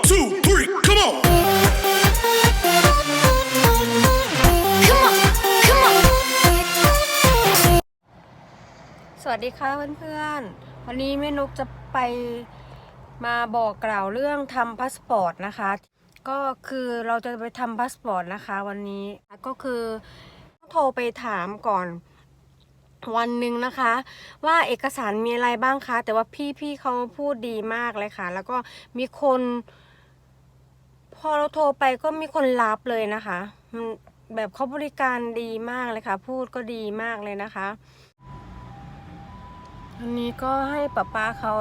One, two, three, come on. Come on, come on. สวัสดีค่ะเพื่อนๆ วันนี้แม่นกจะไปมาบอกกล่าวเรื่องทำพาสปอร์ตนะคะ ก็คือเราจะไปทำพาสปอร์ตนะคะ วันนี้ก็คือต้องโทรไปถามก่อนวันหนึ่งนะคะ ว่าเอกสารมีอะไรบ้างคะ แต่ว่าพี่พี่เขาพูดดีมากเลยค่ะ แล้วก็มีคน พอเราโทรไปก็มีคนรับเลยนะคะมันแบบเขาบริการดีมากเลยค่ะ พูดก็ดีมากเลยนะคะอันนี้ก็ให้ป้าป้าเขา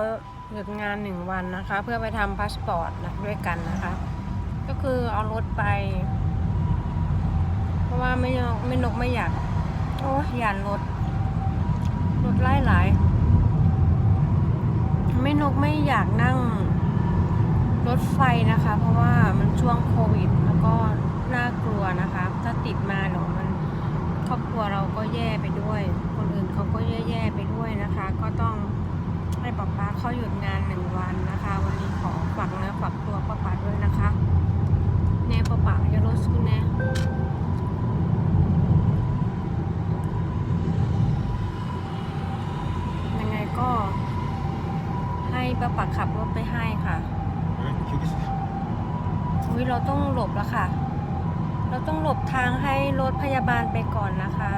หยุดงานหนึ่งวันนะคะ เพื่อไปทำพาสปอร์ตนะด้วยกันนะคะ ก็คือเอารถไป เพราะว่าไม่นกไม่นกไม่อยากโอ้ยานรถรถไล่หลายไม่นกไม่อยากนั่งรถไฟนะคะ เพราะว่า ช่วงโควิด แล้วก็น่ากลัวนะคะ ถ้าติดมาเดี๋ยวมันครอบครัวเราก็แย่ไปด้วย คนอื่นเขาก็แย่ๆไปด้วยนะคะ ก็ต้องให้ป๊าป๊าเขาหยุดงานหนึ่งวันนะคะ วันนี้ขอฝากนื้อฝากตัวป๊าป๊าด้วยนะคะเน่ป๊าป๊าอย่ารถสุนแน่ยังไงก็ให้ป๊าป๊าขับรถไปให้ค่ะ อุ้ยเราต้องหลบแล้วค่ะ เราต้องหลบทางให้รถพยาบาลไปก่อนนะคะ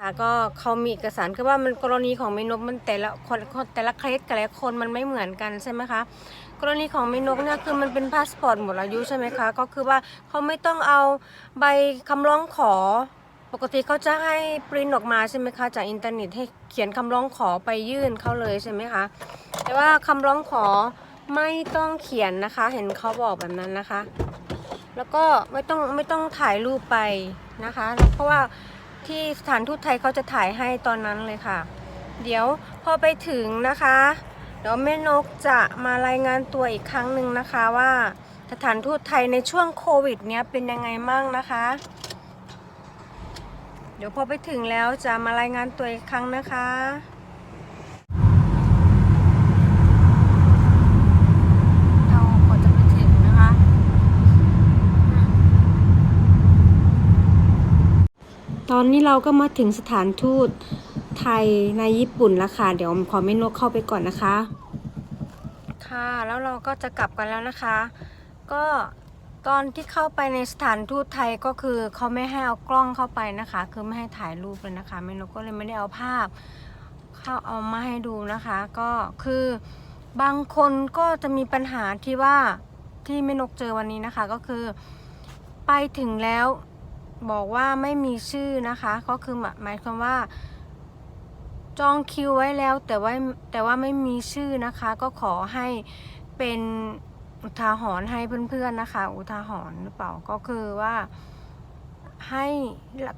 ค่ะก็เขามีเอกสารคือว่ามันกรณีของเมนกมันแต่ละคนแต่ละเคสแต่ละคนมันไม่เหมือนกันใช่ไหมคะกรณีของเมนกเนี่ยคือมันเป็นพาสปอร์ตหมดอายุใช่ไหมคะก็คือว่าเขาไม่ต้องเอาใบคำร้องขอ ปกติเขาจะให้ปริ้นออกมาใช่ไหมคะจากอินเทอร์เน็ตให้เขียนคำร้องขอไปยื่นเขาเลยใช่ไหมคะแต่ว่าคำร้องขอ ไม่ต้องเขียนนะคะ เห็นเขาบอกแบบนั้นนะคะ แล้วก็ไม่ต้องไม่ต้องถ่ายรูปไปนะคะ เพราะว่าที่สถานทูตไทยเขาจะถ่ายให้ตอนนั้นเลยค่ะ เดี๋ยวพอไปถึงนะคะเดี๋ยวแม่นกจะมารายงานตัวอีกครั้งหนึ่งนะคะว่าสถานทูตไทยในช่วงโควิด เนี้ยเป็นยังไงมั่งนะคะ เดี๋ยวพอไปถึงแล้วจะมารายงานตัวอีกครั้งนะคะ เราก็จะไปถึงนะคะ ต อนนี้เราก็มาถึงสถานทูตไทยในญี่ปุ่นแล้วค่ะ เดี๋ยวขอเมนกเข้าไปก่อนนะคะ ค่ะ แล้วเราก็จะกลับกันแล้วนะคะ ก็ตอนที่เข้าไปในสถานทูตไทยก็คือเขาไม่ให้เอากล้องเข้าไปนะคะ คือไม่ให้ถ่ายรูปเลยนะคะเมนกก็เลยไม่ได้เอาภาพเข้าเอามาให้ดูนะคะ ก็คือบางคนก็จะมีปัญหาที่ว่าที่แม่นกเจอวันนี้นะคะก็คือ ไปถึงแล้ว บอกว่าไม่มีชื่อนะคะ ก็คือหมายหมายความว่า จองคิวไว้แล้วแต่ว่าแต่ว่าไม่มีชื่อนะคะ ก็ขอให้เป็นอุทาหรณ์ให้เพื่อนๆนะคะ อุทาหรณ์หรือเปล่าก็คือว่าให้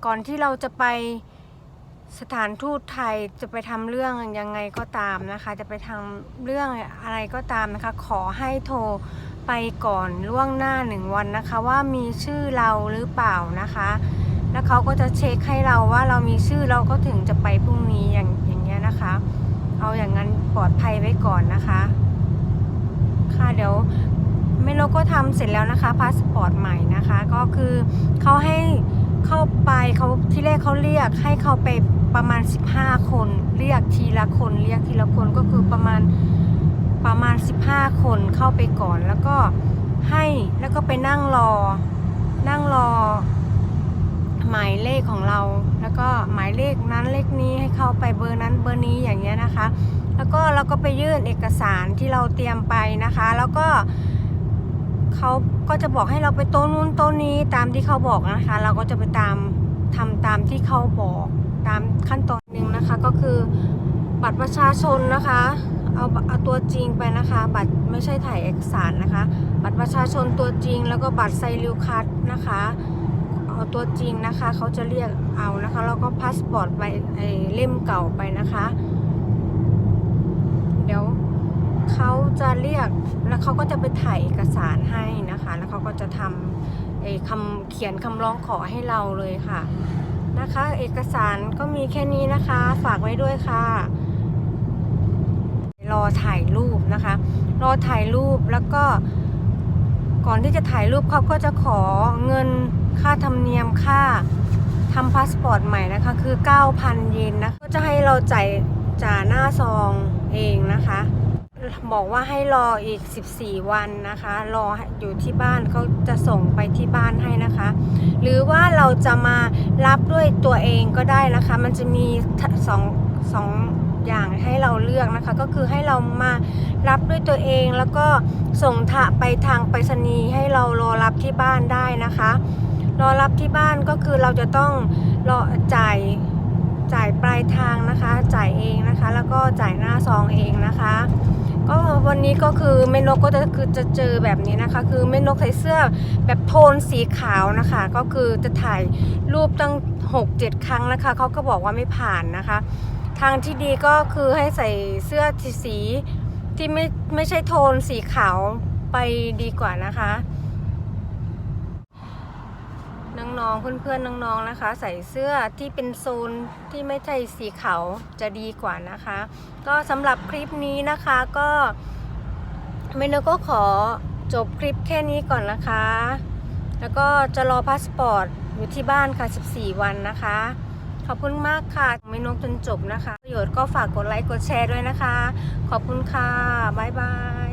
ก่อนที่เราจะไป สถานทูตไทยจะไปทำเรื่องยังไงก็ตามนะคะ จะไปทำเรื่องอะไรก็ตามนะคะ ขอให้โทรไปก่อนล่วงหน้าหนึ่งวันนะคะ ว่ามีชื่อเราหรือเปล่านะคะ แล้วเขาก็จะเช็คให้เราว่าเรามีชื่อเราก็ถึงจะไปพรุ่งนี้อย่างอย่างเงี้ยนะคะ เอาอย่างนั้นปลอดภัยไว้ก่อนนะคะ ค่ะเดี๋ยวเมโลก็ทำเสร็จแล้วนะคะพาสปอร์ตใหม่นะคะ ก็คือเขาให้เข้าไปเขาที่แรกเขาเรียกให้เขาไป ประมาณ 15 คน เรียกทีละคน เรียกทีละคนก็คือประมาณประมาณ 15 คนเข้าไปก่อนแล้วก็ให้แล้วก็ไปนั่งรอ นั่งรอ หมายเลขของเรา แล้วก็หมายเลขนั้นเลขนี้ให้เข้าไปเบอร์นั้นเบอร์นี้อย่างเงี้ยนะคะ แล้วก็เราก็ไปยื่นเอกสารที่เราเตรียมไปนะคะ แล้วก็เขาก็จะบอกให้เราไปโต๊ะนู้นโต๊ะนี้ตามที่เขาบอกนะคะ เราก็จะไปตามทำตามที่เขาบอก ตามขั้นตอนหนึ่งนะคะก็คือบัตรประชาชนนะคะ เอาเอาตัวจริงไปนะคะ บัตรไม่ใช่ถ่ายเอกสารนะคะ บัตรประชาชนตัวจริง แล้วก็บัตรไซริวคัตนะคะเอาตัวจริงนะคะเขาจะเรียกเอานะคะแล้วก็พาสปอร์ตไปไอเล่มเก่าไปนะคะ เดี๋ยวเขาจะเรียกแล้วเขาก็จะไปถ่ายเอกสารให้นะคะ แล้วเขาก็จะทำไอคำเขียนคำร้องขอให้เราเลยค่ะ นะคะ เอกสารก็มีแค่นี้นะคะ ฝากไว้ด้วยค่ะ รอถ่ายรูปนะคะ รอถ่ายรูปแล้วก็ ก่อนที่จะถ่ายรูปเขาก็จะขอเงินค่าธรรมเนียมค่าทำพาสปอร์ตใหม่นะคะ คือ 9,000 เยนนะก็จะให้เราจ่ายจ่าหน้าซองเองนะคะ บอกว่าให้รออีก 14 วันนะคะ รออยู่ที่บ้านเขาจะส่งไปที่บ้านให้นะคะ หรือว่าเราจะมารับด้วยตัวเองก็ได้นะคะ มันจะมีสองสองอย่างให้เราเลือกนะคะ ก็คือให้เรามารับด้วยตัวเองแล้วก็ส่งถะไปทางไปรษณีย์ให้เรารอรับที่บ้านได้นะคะ รอรับที่บ้านก็คือเราจะต้องรอจ่ายจ่ายปลายทางนะคะ จ่ายเองนะคะ แล้วก็จ่ายหน้าซองเองนะคะ วันนี้ก็คือแม่นกก็จะคือจะเจอแบบนี้นะคะ คือแม่นกใส่เสื้อแบบโทนสีขาวนะคะ ก็คือจะถ่ายรูปตั้ง 6-7 ครั้งนะคะเขาก็บอกว่าไม่ผ่านนะคะ ทางที่ดีก็คือให้ใส่เสื้อสีที่ไม่ไม่ใช่โทนสีขาวไปดีกว่านะคะน้องๆ เพื่อนๆ น้องๆ นะคะ ใส่เสื้อที่เป็นโซนที่ไม่ใช่สีขาวจะดีกว่านะคะ ก็สำหรับคลิปนี้นะคะก็ เมนก็ขอจบคลิปแค่นี้ก่อนนะคะ แล้วก็จะรอพาสปอร์ตอยู่ที่บ้านค่ะ 14 วันนะคะ ขอบคุณมากค่ะเมนกจนจบนะคะ ประโยชน์ก็ฝากกดไลค์กดแชร์ด้วยนะคะ ขอบคุณค่ะ บ๊ายบาย